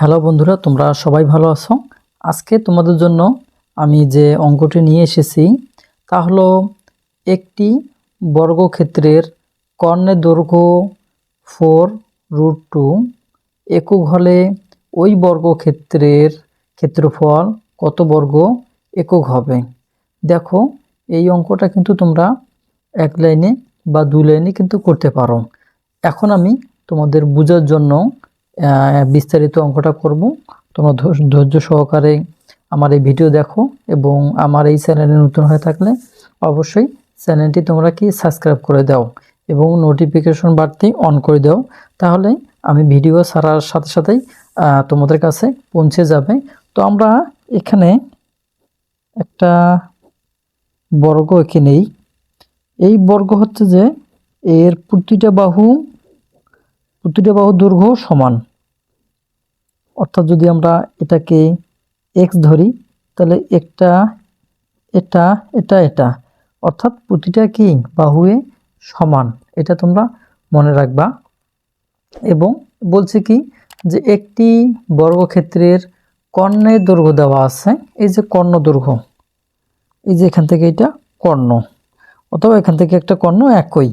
Hello বন্ধুরা, তোমরা সবাই ভালো আছো? আজকে তোমাদের জন্য আমি যে অঙ্কটি নিয়ে এসেছি, তা হলো একটি বর্গক্ষেত্রের কর্ণের দৈর্ঘ্য ফোর রুট টু একক হলে ওই বর্গক্ষেত্রের ক্ষেত্রফল কত বর্গ একক হবে? দেখো, এই অঙ্কটা কিন্তু তোমরা এক লাইনে বা দু লাইনে কিন্তু করতে পারো। এখন আমি তোমাদের বোঝার জন্য বিস্তারিত অঙ্কটা করব। তোমরা ধৈর্য সহকারে আমার এই ভিডিও দেখো এবং আমার এই চ্যানেলে নতুন হয়ে থাকলে অবশ্যই চ্যানেলটি তোমরা কি সাবস্ক্রাইব করে দাও এবং নোটিফিকেশন বাড়তি অন করে দাও। তাহলে আমি ভিডিও ছাড়ার সাথে সাথেই তোমাদের কাছে পৌঁছে যাবে। তো আমরা এখানে একটা বর্গ এঁকে নেই। এই বর্গ হচ্ছে যে এর প্রতিটা বাহু প্রতিটা বাহু দৈর্ঘ্য সমান। অর্থাৎ যদি আমরা এটাকে এক্স ধরি, তাহলে একটা, এটা এটা এটা। অর্থাৎ প্রতিটা কি? বাহুয়ে সমান। এটা তোমরা মনে রাখবা। এবং বলছে কি? যে একটি বর্গক্ষেত্রের কর্ণের দৈর্ঘ্য দেওয়া আছে। এই যে কর্ণ দৈর্ঘ্য। এই যে এখান থেকে এটা কর্ণ। অথবা এখান থেকে একটা কর্ণ একই।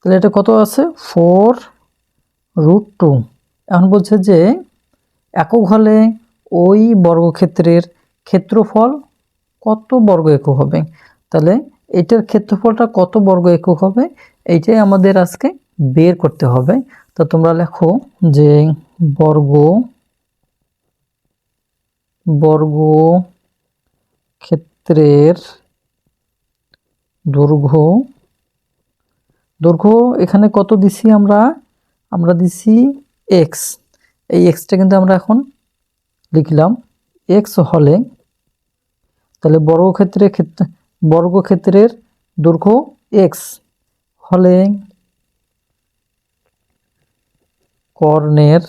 তাহলে এটা কত আছে? ফোর রুট টু এখন বলছে যে একক হলে ওই বর্গক্ষেত্রের ক্ষেত্রফল কত বর্গ একক হবে? তাহলে এটার ক্ষেত্রফলটা কত বর্গ একক হবে? এইটাই আমাদের আজকে বের করতে হবে। তো তোমরা লেখো যে বর্গ বর্গ ক্ষেত্রের দৈর্ঘ্য দৈর্ঘ্য এখানে কত দিছি আমরা? আমরা দিছি এক্স এই এক্সটা কিন্তু আমরা এখন লিখলাম। এক্স হলে তাহলে বর্গক্ষেত্রে ক্ষেত্রে, বর্গক্ষেত্রের দৈর্ঘ্য এক্স হলে কর্ণের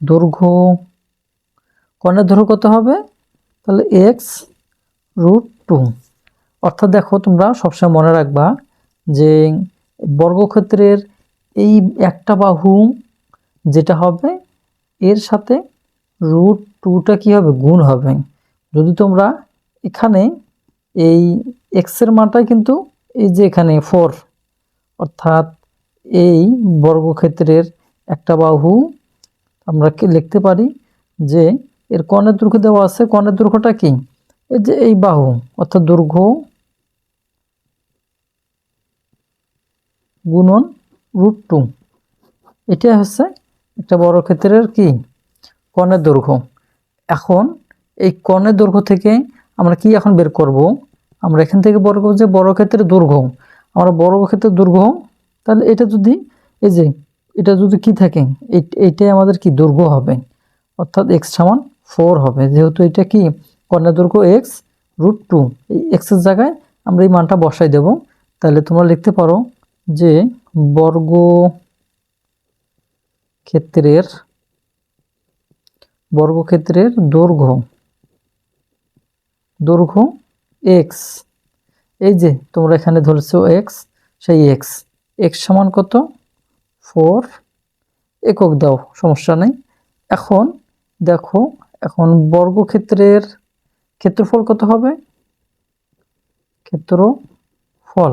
দৈর্ঘ্য কর্ণের দৈর্ঘ্য কত হবে? তাহলে এক্স রুট টু অর্থাৎ দেখো তোমরা সবসময় মনে রাখবা যে বর্গক্ষেত্রের এই একটা বাহু যেটা হবে, এর সাথে রুট টুটা কী হবে? গুণ হবে। যদি তোমরা এখানে এই এক্সের মানটা কিন্তু এই যে এখানে ফোর অর্থাৎ এই বর্গক্ষেত্রের একটা বাহু আমরা কি লিখতে পারি যে এর কর্ণের দৈর্ঘ্য দেওয়া আছে, কর্ণের দৈর্ঘ্যটা কি? এই যে এই বাহু অর্থাৎ দৈর্ঘ্য গুণন রুট টু। এটা হচ্ছে একটা বড় ক্ষেত্রের কি? কর্ণের দৈর্ঘ্য। এখন এই কর্ণের দৈর্ঘ্য থেকে আমরা কি এখন বের করব? আমরা এখান থেকে বড় করব যে বড় ক্ষেত্রের দৈর্ঘ্য। আমরা বড় ক্ষেত্রের দৈর্ঘ্য, তাহলে এটা যদি এই যে, এটা যদি কি থাকে? এই- এইটাই আমাদের কি দৈর্ঘ্য হবে? অর্থাৎ এক্স সমান ফোর হবে। যেহেতু এটা কি? কর্ণের দৈর্ঘ্য এক্স রুট টু এই এক্সের জায়গায় আমরা এই মানটা বসাই দেব। তাহলে তোমরা লিখতে পারো যে বর্গ ক্ষেত্রের বর্গক্ষেত্রের দৈর্ঘ্য দৈর্ঘ্য এক্স এই যে তোমরা এখানে ধরেছো এক্স সেই এক্স এক্স সমান কত? ফোর একক দাও, সমস্যা নেই। এখন দেখো, এখন বর্গক্ষেত্রের ক্ষেত্রফল কত হবে? ক্ষেত্রফল।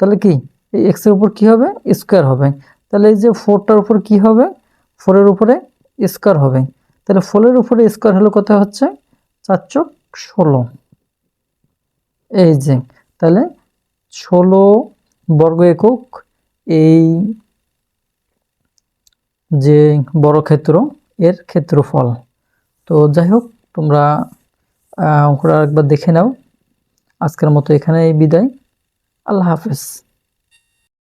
তাহলে কি? এই এক্সের উপর কি হবে? স্কোয়ার হবে। তাহলে এই যে ফোরটার উপর কি হবে? ফোরের উপরে স্কোয়ার হবে। তাহলে ফোরের উপরে স্কোয়ার হলে কত হচ্ছে? চার চোখ ষোলো। এই যে, তাহলে ষোলো বর্গ একক এই যে বড় ক্ষেত্র এর ক্ষেত্রফল। তো যাই হোক, তোমরা অঙ্কটা একবার দেখে নাও। আজকের মতো এখানেই বিদায়। আল্লাহ হাফেজ।